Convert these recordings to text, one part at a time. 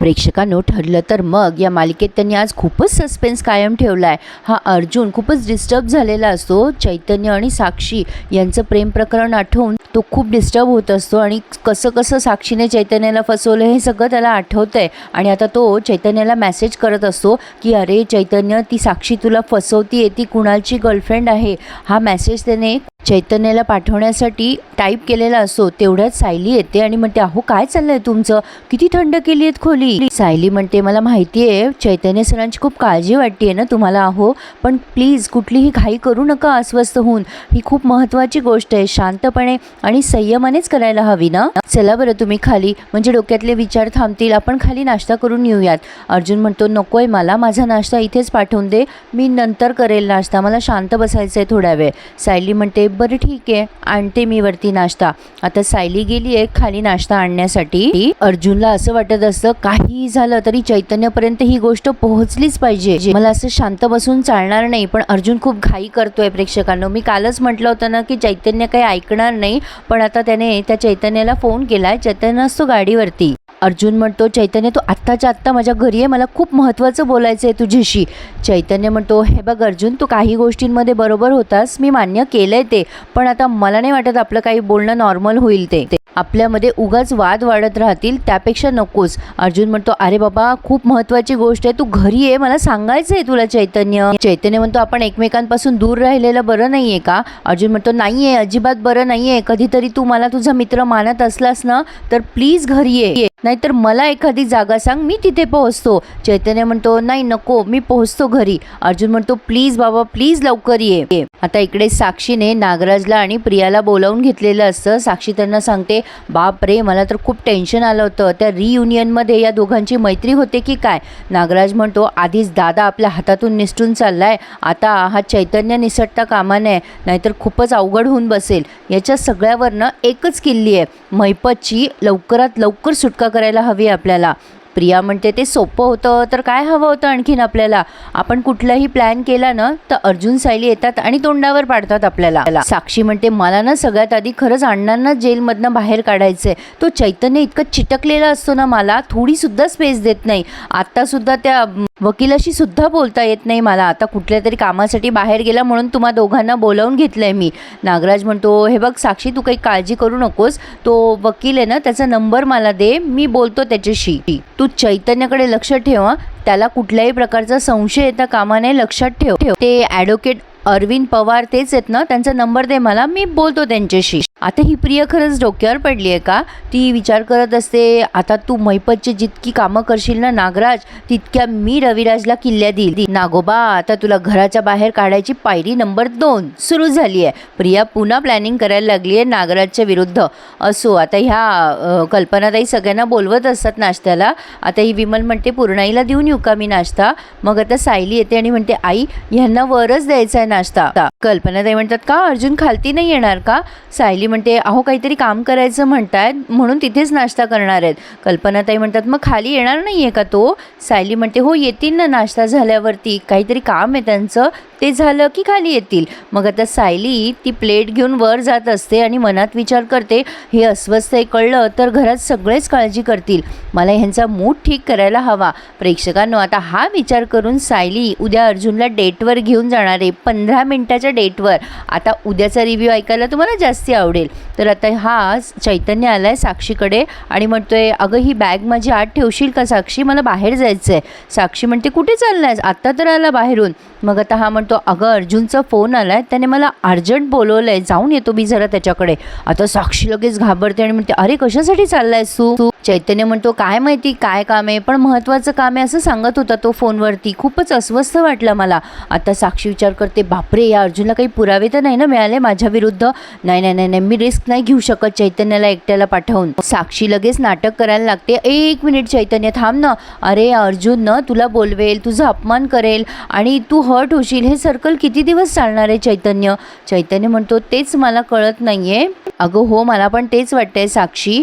प्रेक्षकांनो ठरलं तर मग. या मालिकेत त्यांनी आज खूपच सस्पेन्स कायम ठेवला आहे हा अर्जुन खूपच डिस्टर्ब झालेला असतो. चैतन्य आणि साक्षी यांचं प्रेम प्रकरण आठवून तो खूप डिस्टर्ब होत असतो आणि कसं कसं साक्षीने चैतन्याला फसवलं हे सगळं त्याला आठवतं आहे आणि आता तो चैतन्याला मेसेज करत असतो की अरे चैतन्य ती साक्षी तुला फसवती आहे ती कुणालची गर्लफ्रेंड आहे. हा मेसेज त्याने चैतन्याला पाठवण्यासाठी टाईप केलेला असो तेवढ्यात सायली येते आणि म्हणते अहो काय चाललंय तुमचं? किती थंड केली आहेत खोली? सायली म्हणते मला माहिती आहे चैतन्य सरांची खूप काळजी वाटते ना तुम्हाला अहो पण प्लीज कुठलीही घाई करू नका अस्वस्थ होऊन. ही खूप महत्त्वाची गोष्ट आहे शांतपणे आणि संयमानेच करायला हवी ना? चला बरं तुम्ही खाली. म्हणजे डोक्यातले विचार थांबतील आपण खाली नाश्ता करून येऊयात. अर्जुन म्हणतो नकोय मला माझा नाश्ता इथेच पाठवून दे. मी नंतर करेल नाश्ता मला शांत बसायचं आहे थोड्या वेळ. सायली म्हणते बरं ठीक आहे. आणते मी वरती नाश्ता. आता सायली गेली आहे खाली नाश्ता आणण्यासाठी. अर्जुनला असं वाटत असतं काही झालं तरी चैतन्यपर्यंत ही गोष्ट पोहोचलीच पाहिजे. मला असं शांत बसून चालणार नाही पण अर्जुन खूप घाई करतोय प्रेक्षकांनो. मी कालच म्हटलं होतं ना की चैतन्य काही ऐकणार नाही पण आता त्याने त्या चैतन्याला फोन केलाय. चैतन्य असतो गाडीवरती. अर्जुन म्हणतो चैतन्य तू आत्ताच्या आत्ता माझ्या घरी आहे मला खूप महत्त्वाचं बोलायचं आहे तुझ्याशी. चैतन्य म्हणतो हे बघ अर्जुन तू काही गोष्टींमध्ये बरोबर होतास मी मान्य केलं आहे ते पण आता मला नाही वाटत आपलं काही बोलणं नॉर्मल होईल ते ते. आपल्यामध्ये उगाच वाद वाढत राहतील त्यापेक्षा नकोच. अर्जुन म्हणतो अरे बाबा खूप महत्त्वाची गोष्ट आहे तू घरी ये मला सांगायचं आहे तुला चैतन्य. चैतन्य म्हणतो आपण एकमेकांपासून दूर राहिलेलं बरं नाही आहे का? अर्जुन म्हणतो नाही आहे अजिबात बरं नाही आहे कधीतरी तू मला तुझा मित्र मानत असलास ना तर प्लीज घरी ये. नाहीतर मला एखादी जागा सांग मी तिथे पोहोचतो. चैतन्य म्हणतो नाही नको मी पोहोचतो घरी. अर्जुन म्हणतो प्लीज बाबा प्लीज लवकर ये. आता इकडे साक्षीने नागराजला आणि प्रियाला बोलावून घेतलेलं असतं. साक्षी त्यांना सांगते बाप रे मला तर खूप टेन्शन आलं होतं. त्या रियुनियनमध्ये या दोघांची मैत्री होते की काय? नागराज म्हणतो आधीच दादा आपल्या हातातून निसटून चाललाय. आता हा चैतन्य निसटता कामा नये. नाहीतर खूपच अवघड होऊन बसेल. याच्या सगळ्यावरनं एकच किल्ली आहे. मैपतची लवकरात लवकर सुटका करायला हवी आहे आपल्याला. प्रिया म्हणते ते सोपं होतं तर काय हवं होतं आणखीन आपल्याला? आपण कुठलाही प्लॅन केला ना तर अर्जुन सायली येतात आणि तोंडावर पाडतात आपल्याला. साक्षी म्हणते मला ना सगळ्यात आधी खरंच अण्णांना जेलमधनं बाहेर काढायचंय. तो चैतन्य इतकं चिटकलेला असतो ना मला थोडी सुद्धा स्पेस देत नाही. आता सुद्धा त्या वकिलाशी सुद्धा बोलता येत नाही मला. आता कुठल्या तरी कामासाठी बाहेर गेला म्हणून तुम्हा दोघांना बोलावून घेतलंय मी. नागराज म्हणतो हे बघ साक्षी तू काही काळजी करू नकोस. तो वकील आहे ना त्याचा नंबर मला दे. मी बोलतो त्याच्याशी. तू चैतन्याकडे लक्ष ठेव. त्याला कुठल्याही प्रकारचा संशय येता कामा नये. लक्षात ठेव. ठेव ते ॲडव्होकेट अरविंद पवार तेच आहेत ना त्यांचा नंबर दे मला मी बोलतो त्यांच्याशी. आता ही प्रिया खरंच डोक्यावर पडली आहे का? ती विचार करत असते आता तू मैपतची जितकी कामं करशील ना नागराज तितक्या मी रविराजला किल्ल्या देईल. नागोबा आता तुला घराच्या बाहेर काढायची पायरी नंबर दोन सुरू झाली आहे प्रिया पुन्हा प्लॅनिंग करायला लागली आहे नागराजच्या विरुद्ध. असो आता ह्या कल्पनाताई सगळ्यांना बोलवत असतात नाश्त्याला. आता ही विमल म्हणते पूर्णाईला देऊन येऊ का मी नाश्ता? मग आता सायली येते आणि म्हणते आई ह्यांना वरच द्यायचा आहे ना नाश्ता कल्पनाताई म्हणतात का अर्जुन खालती नाही येणार का? सायली म्हणते अहो काहीतरी काम करायचं म्हणतायत म्हणून तिथेच नाश्ता करणार आहेत. कल्पनाताई म्हणतात मग खाली येणार नाही आहे का तो? सायली म्हणते हो येतील ना नाश्ता झाल्यावरती. काहीतरी काम आहे त्यांचं. ते झालं की खाली येतील. मग आता सायली ती प्लेट घेऊन वर जात असते आणि मनात विचार करते हे अस्वस्थ आहे कळलं तर घरात सगळेच काळजी करतील. मला ह्यांचा मूड ठीक करायला हवा. प्रेक्षकांनो आता हा विचार करून सायली उद्या अर्जुनला डेटवर घेऊन जाणार आहे पंधरा मिनटाच्या डेटवर. आता उद्याचा रिव्ह्यू ऐकायला तुम्हाला जास्ती आवडेल. तर आता हा चैतन्य आलाय साक्षीकडे आणि म्हणतोय अगं ही बॅग माझी आत ठेवशील का साक्षी? मला बाहेर जायचं आहे साक्षी म्हणते कुठे चालणार आत्ता तर आला बाहेरून. मग आता हा म्हणतो अगं अर्जुनचा फोन आला आहे त्याने मला अर्जंट बोलवलं आहे जाऊन येतो मी जरा त्याच्याकडे. आता साक्षी लगेच घाबरते आणि म्हणते अरे कशासाठी चाललायस तू तू? चैतन्य म्हणतो काय माहिती काय काम आहे? पण महत्त्वाचं काम आहे असं सांगत होता तो फोनवरती. खूपच अस्वस्थ वाटलं मला. आता साक्षी विचार करते बापरे या अर्जुनला काही पुरावे तर नाही ना मिळाले माझ्या विरुद्ध? नाही नाही नाही नाही मी रिस्क नाही घेऊ शकत चैतन्याला एकट्याला पाठवून. साक्षी लगेच नाटक करायला लागते. एक मिनिट चैतन्य थांब ना. अरे अर्जुन न तुला बोलवेल तुझा अपमान करेल आणि तू हर्ट होशील. हे सर्कल किती दिवस चालणार आहे चैतन्य? चैतन्य म्हणतो तेच मला कळत नाहीये. अगं हो मला पण तेच वाटतंय साक्षी.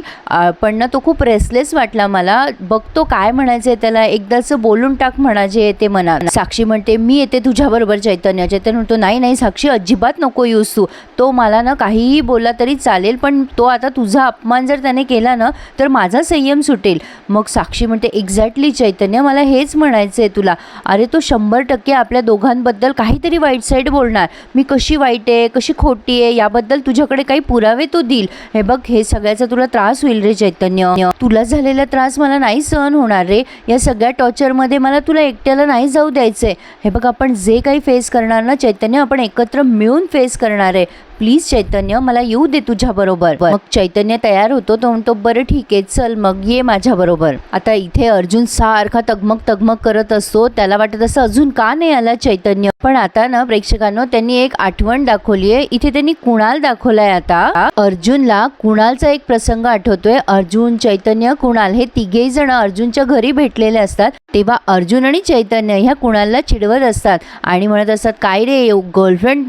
पण ना तो खूप प्रेसलेस वाटला मला. बघतो काय म्हणायचं आहे त्याला. एकदाचं बोलून टाक म्हणा जे येते म्हणा. साक्षी म्हणते मी येते तुझ्याबरोबर चैतन्य. चैतन्य म्हणतो नाही नाही साक्षी अजिबात नको येऊस तू. तो मला ना काहीही बोलला तरी चालेल पण तो आता तुझा अपमान जर त्याने केला ना तर माझा संयम सुटेल. मग साक्षी म्हणते एक्झॅक्टली चैतन्य मला हेच म्हणायचं आहे तुला. अरे तो शंभर टक्के आपल्या दोघांबद्दल काहीतरी वाईट साईड बोलणार. मी कशी वाईट आहे कशी खोटी आहे याबद्दल तुझ्याकडे काही पुरावे तो देईल. हे बघ हे सगळ्याचा तुला त्रास होईल रे चैतन्य. तुला झालेला त्रास मला नाही सहन होणार रे. या सगळ्या टॉर्चरमध्ये मला तुला एकट्याला नाही जाऊ द्यायचं आहे हे बघ आपण जे काही फेस करणार ना चैतन्य आपण एकत्र मिळून फेस करणार आहे. प्लीज चैतन्य मला येऊ दे तुझ्या बरोबर. मग चैतन्य तयार होतो तो म्हणतो बरं ठीक आहे चल मग ये माझ्या बरोबर. आता इथे अर्जुन सारखा तगमग तगमग करत असतो. त्याला वाटत असं अजून का नाही आला चैतन्य? पण आता ना प्रेक्षकांना त्यांनी एक आठवण दाखवली आहे. इथे त्यांनी कुणाल दाखवलाय आता. अर्जुनला कुणालचा एक प्रसंग आठवतोय. अर्जुन चैतन्य कुणाल हे तिघेही जण अर्जुनच्या घरी भेटलेले असतात. तेव्हा अर्जुन आणि चैतन्य ह्या कुणालला चिडवत असतात आणि म्हणत असतात काय रे गर्लफ्रेंड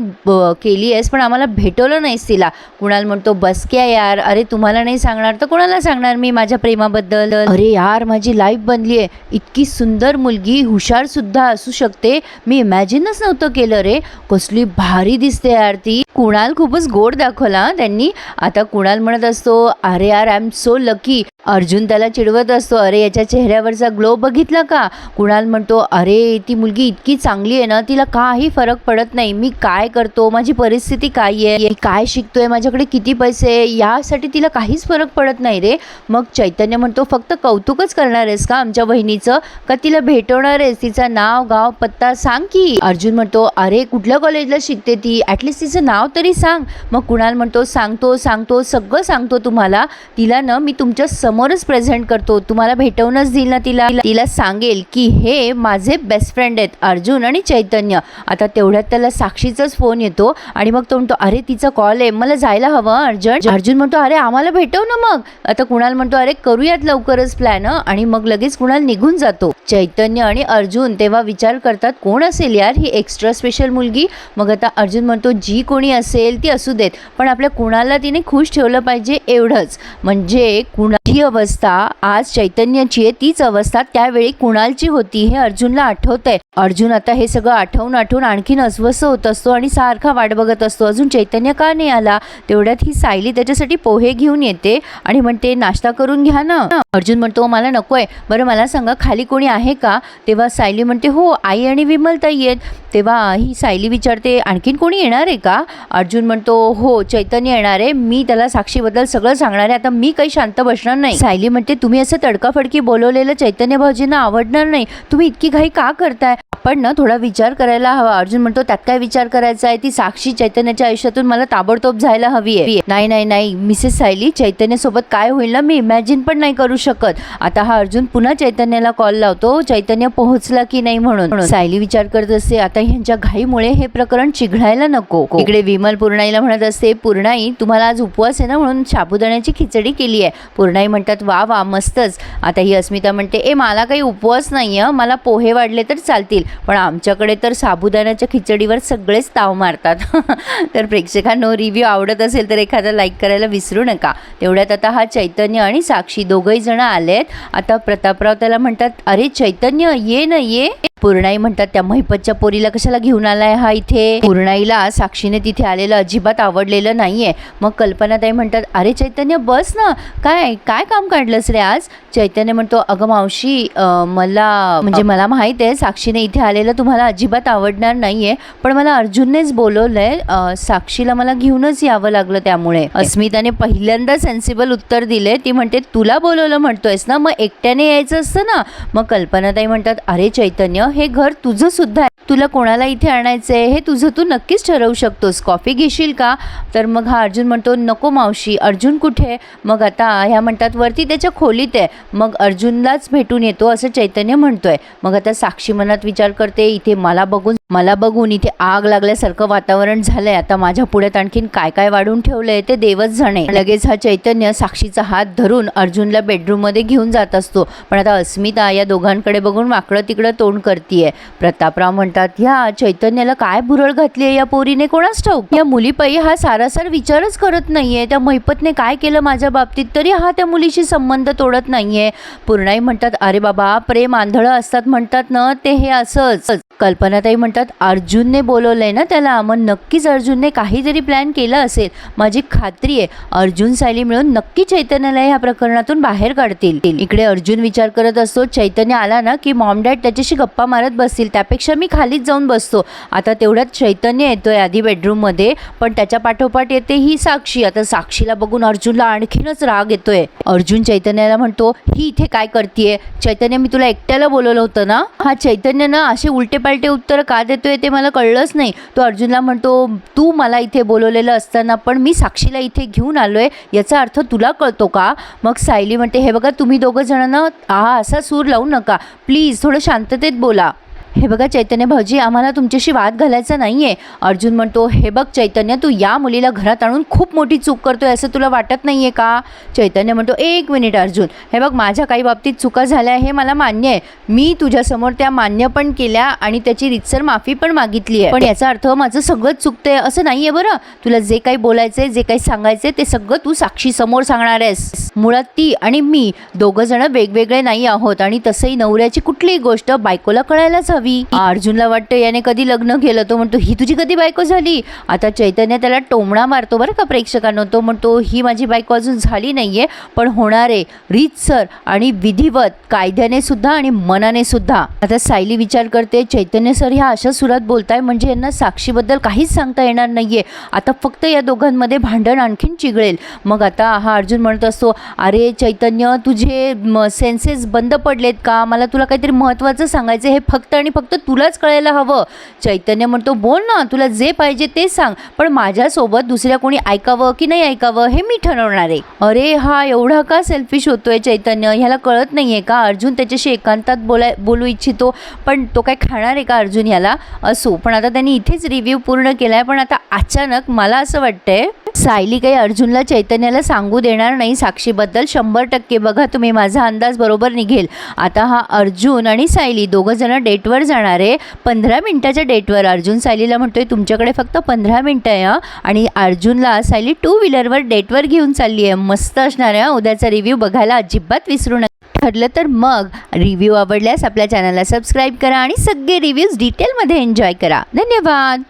केली आहेस पण आम्हाला भेटवलं नाहीस तिला. कुणाल म्हणतो बस क्या यार. अरे तुम्हाला नाही सांगणार तर कोणाला सांगणार मी माझ्या प्रेमाबद्दल? अरे यार माझी लाईफ बनली आहे इतकी सुंदर मुलगी हुशार सुद्धा असू शकते. मी इमॅजिनच नव्हतं केलं रे. कसली भारी दिसते यार ती. कुणाल खूपच गोड दाखवला त्यांनी. आता कुणाल म्हणत असतो अरे यार I am so lucky Arjun त्याला चिडवत असतो अरे याच्या चेहऱ्यावरचा ग्लो बघितला का? कुणाल म्हणतो अरे ती मुलगी इतकी चांगली आहे ना तिला काही फरक पडत नाही. मी काय करतो? माझी परिस्थिती काय आहे? मी काय शिकतोय? माझ्याकडे किती पैसे आहे, यासाठी तिला काहीच फरक पडत नाही रे. मग चैतन्य म्हणतो फक्त कौतुकच करणार आहेस का आमच्या बहिणीचं का तिला भेटवणार आहेस? तिचं नाव गाव पत्ता सांग की. अर्जुन म्हणतो अरे कुठल्या कॉलेजला शिकते ती? ॲटलिस्ट तिचं नाव तरी सांग. मग कुणाल म्हणतो सांगतो सांगतो सगळं सांगतो तुम्हाला. तिला ना मी तुमच्या समोरच प्रेझेंट करतो. तुम्हाला भेटवूनच देईल ना तिला. तिला सांगेल की हे माझे बेस्ट फ्रेंड आहेत अर्जुन आणि चैतन्य. आता तेवढ्यात त्याला साक्षीचाच फोन येतो आणि मग तो म्हणतो अरे तिचा कॉल आहे. मला जायला हवं अर्जंट अर्जुन म्हणतो अरे आम्हाला भेटव ना मग. आता कुणाल म्हणतो अरे करूयात लवकरच प्लॅन आणि मग लगेच कुणाल निघून जातो. चैतन्य आणि अर्जुन तेव्हा विचार करतात कोण असेल यार ही एक्स्ट्रा स्पेशल मुलगी? मग आता अर्जुन म्हणतो जी कोणी असेल ती असू देत पण आपल्या कुणाला तिने खुश ठेवलं पाहिजे एवढंच. म्हणजे कुणा अवस्था आज चैतन्याची आहे तीच अवस्था त्यावेळी कुणालची होती हे अर्जुनला आठवतंय. अर्जुन आता हे सगळं आठवून आठवून आणखीन अस्वस्थ होत असतो आणि सारखा वाट बघत असतो. अजून चैतन्य का नाही आला? तेवढ्यात ही सायली त्याच्यासाठी पोहे घेऊन येते आणि म्हणते नाश्ता करून घ्या ना. अर्जुन म्हणतो मला नको आहे बरं मला सांगा खाली कोणी आहे का? तेव्हा सायली म्हणते हो आई आणि विमलताई आहेत. तेव्हा ही सायली विचारते आणखीन कोणी येणार आहे का? अर्जुन म्हणतो हो चैतन्य येणार आहे. मी त्याला साक्षीबद्दल सगळं सांगणार आहे. आता मी काही शांत बसणार नाही. सायली म्हणते तुम्ही असं तडकाफडकी बोलवलेलं चैतन्य भाऊजींना आवडणार नाही. तुम्ही इतकी घाई का करताय? आपण ना थोडा विचार करायला हवा. अर्जुन म्हणतो त्यात काय विचार करायचा आहे? ती साक्षी चैतन्याच्या आयुष्यातून मला ताबडतोब जायला हवी आहे. नाही नाही नाही. मिसेस सायली चैतन्य सोबत काय होईल ना मी इमॅजिन पण नाही करू शकत. आता हा अर्जुन पुन्हा चैतन्याला कॉल लावतो. चैतन्य पोहोचला की नाही म्हणून. सायली विचार करत असते आता ह्यांच्या घाईमुळे हे प्रकरण चिघळायला नको. इकडे विमल पूर्णाईला म्हणत असते पूर्णाई तुम्हाला आज उपवास आहे ना म्हणून साबुदाण्याची खिचडी केली आहे. पूर्णाई म्हणतात वा वा मस्तच. आता ही अस्मिता म्हणते ए मला काही उपवास नाही आहे मला पोहे वाढले तर चालतील. पण आमच्याकडे तर साबुदाण्याच्या खिचडीवर सगळेच ताव मारतात. तर प्रेक्षकांनो रिव्ह्यू आवडत असेल तर एखादा लाईक करायला विसरू नका. तेवढ्यात आता हा चैतन्य आणि साक्षी दोघंही जण आलेत. आता प्रतापराव त्याला म्हणतात अरे चैतन्य ये ना ये. पूर्णाई म्हणतात त्या महिपतच्या पोरीला कशाला घेऊन आलाय हा इथे? पूर्णाईला साक्षीने तिथे आलेलं अजिबात आवडलेलं नाहीये. मग कल्पनाताई म्हणतात अरे चैतन्य बस ना. काय काय काम काढलंस रे आज? चैतन्य म्हणतो अगं मावशी मला म्हणजे मला माहीत आहे साक्षीने इथे आलेलं तुम्हाला अजिबात आवडणार नाहीये पण मला अर्जुननेच बोलवलंय साक्षीला मला घेऊनच यावं लागलं त्यामुळे. अस्मिताने पहिल्यांदा सेन्सिबल उत्तर दिले. ती म्हणते तुला बोलवलं म्हणतोयस ना मग एकट्याने यायचं असतं ना. मग कल्पनाताई म्हणतात अरे चैतन्य हे घर तुझं सुद्धा आहे. तुला कोणाला इथे आणायचंय हे तुझं तू नक्कीच ठरवू शकतोस. कॉफी घेशील का? तर मग हा अर्जुन म्हणतो नको मावशी अर्जुन कुठे मग आता ह्या म्हणतात वरती त्याच्या खोलीत आहे. मग अर्जुनलाच भेटून येतो असं चैतन्य म्हणतोय. मग आता साक्षी मनात विचार करते इथे मला बघून मला बघून इथे आग लागल्यासारखं वातावरण झालंय. आता माझ्या पुढ्यात आणखीन काय काय वाढून ठेवलंय ते देवच जाणे. लगेच हा चैतन्य साक्षीचा हात धरून अर्जुनला बेडरूममध्ये घेऊन जात असतो. पण आता अस्मिता या दोघांकडे बघून वाकडं तिकडं तोंड करतीये. प्रतापराव म्हणतात ह्या चैतन्याला काय भुरळ घातलीये या पोरीने? कोणाच ठाऊक? या मुलीपायी हा सारासार विचारच करत नाहीये. त्या महिपतने काय केलं माझ्या बाबतीत? तरी हा त्या मुलीशी संबंध तोडत नाहीये. पूर्णाई म्हणतात अरे बाबा प्रेम आंधळं असतात म्हणतात ना ते हे असंच. कल्पनाताई म्हणतात अर्जुनने बोलवलं आहे ना त्याला मग नक्कीच अर्जुनने काहीतरी प्लॅन केला असेल. माझी खात्री आहे अर्जुन सायली मिळून नक्की चैतन्याला ह्या प्रकरणातून बाहेर काढतील. इकडे अर्जुन विचार करत असतो चैतन्य आला ना की मॉम डॅड त्याच्याशी गप्पा मारत बसतील त्यापेक्षा मी खालीच जाऊन बसतो. आता तेवढ्यात चैतन्य येतोय आधी बेडरूममध्ये पण त्याच्या पाठोपाठ येते ही साक्षी. आता साक्षीला बघून अर्जुनला आणखीनच राग येतोय. अर्जुन चैतन्याला म्हणतो ही इथे काय करतीये? चैतन्य मी तुला एकट्याला बोलवलं होतं ना? हा चैतन्य ना असे उलटे पालटे उत्तर का देतोय ते मला कळलंच नाही. तो अर्जुनला म्हणतो तू मला इथे बोलवलेलं असताना पण मी साक्षीला इथे घेऊन आलो आहे याचा अर्थ तुला कळतो का? मग सायली म्हणते हे बघा तुम्ही दोघं जणांना हा असा सूर लावू नका. प्लीज थोडं शांततेत बोला. हे बघा चैतन्य भाऊजी आम्हाला तुमच्याशी वाद घालायचा नाही आहे अर्जुन म्हणतो हे बघ चैतन्य तू या मुलीला घरात आणून खूप मोठी चूक करतोय असं तुला वाटत नाही आहे का? चैतन्य म्हणतो एक मिनिट अर्जुन हे बघ माझ्या काही बाबतीत चुका झाल्या हे मला मान्य आहे. मी तुझ्यासमोर त्या मान्य पण केल्या आणि त्याची रितसर माफी पण मागितली आहे. पण याचा अर्थ माझं सगळंच चुकतंय असं नाही आहे बरं. तुला जे काही बोलायचंय जे काही सांगायचंय ते सगळं तू साक्षीसमोर सांगणार आहेस. मुळात ती आणि मी दोघं जण वेगवेगळे नाही आहोत आणि तसंही नवऱ्याची कुठलीही गोष्ट बायकोला कळायलाच हवी अर्जुनला वाटतं याने कधी लग्न केलं. तो म्हणतो ही तुझी कधी बायको झाली? आता चैतन्य त्याला टोमणा मारतो बरं का प्रेक्षकांनो. तो म्हणतो ही माझी बायको अजून झाली नाहीये पण होणार आहे. रीतसर आणि विधिवत कायद्याने सुद्धा आणि मनाने सुद्धा. आता सायली विचार करते चैतन्य सर ह्या अशा सुरात बोलताय म्हणजे यांना साक्षीबद्दल काहीच सांगता येणार नाहीये. आता फक्त या दोघांमध्ये भांडण आणखीन चिघळेल. मग आता हा अर्जुन म्हणत असतो अरे चैतन्य तुझे सेन्सेस बंद पडलेत का? मला तुला काहीतरी महत्त्वाचं सांगायचं हे फक्त आणि फक्त तुलाच कळायला हवं. चैतन्य म्हणतो बोल ना तुला जे पाहिजे ते सांग. पण माझ्यासोबत दुसऱ्या कोणी ऐकावं की नाही ऐकावं हे मी ठरवणार आहे. अरे हा एवढा का सेल्फिश होतोय चैतन्य? ह्याला कळत नाही आहे का? अर्जुन त्याच्याशी एकांतात बोलाय बोलू इच्छितो. पण तो काय खाणार आहे का अर्जुन ह्याला? असो. पण आता त्यांनी इथेच रिव्ह्यू पूर्ण केला आहे पण आता अचानक मला असं वाटतंय सायली काही अर्जुनला चैतन्याला सांगू देणार नाही साक्षीबद्दल. शंभर टक्के बघा तुम्ही माझा अंदाज बरोबर निघेल. आता हा अर्जुन आणि सायली दोघं जण डेटवर जाणार आहे. पंधरा मिनटाच्या डेटवर अर्जुन सायलीला म्हणतोय तुमच्याकडे फक्त पंधरा मिनटं आहे आणि अर्जुनला सायली टू व्हीलरवर डेटवर घेऊन चालली आहे. मस्त असणार आहे उद्याचा रिव्ह्यू बघायला अजिबात विसरू नका. ठरलं तर मग रिव्ह्यू आवडल्यास आपल्या चॅनलला सबस्क्राईब करा आणि सगळे रिव्ह्यूज डिटेलमध्ये एन्जॉय करा. धन्यवाद!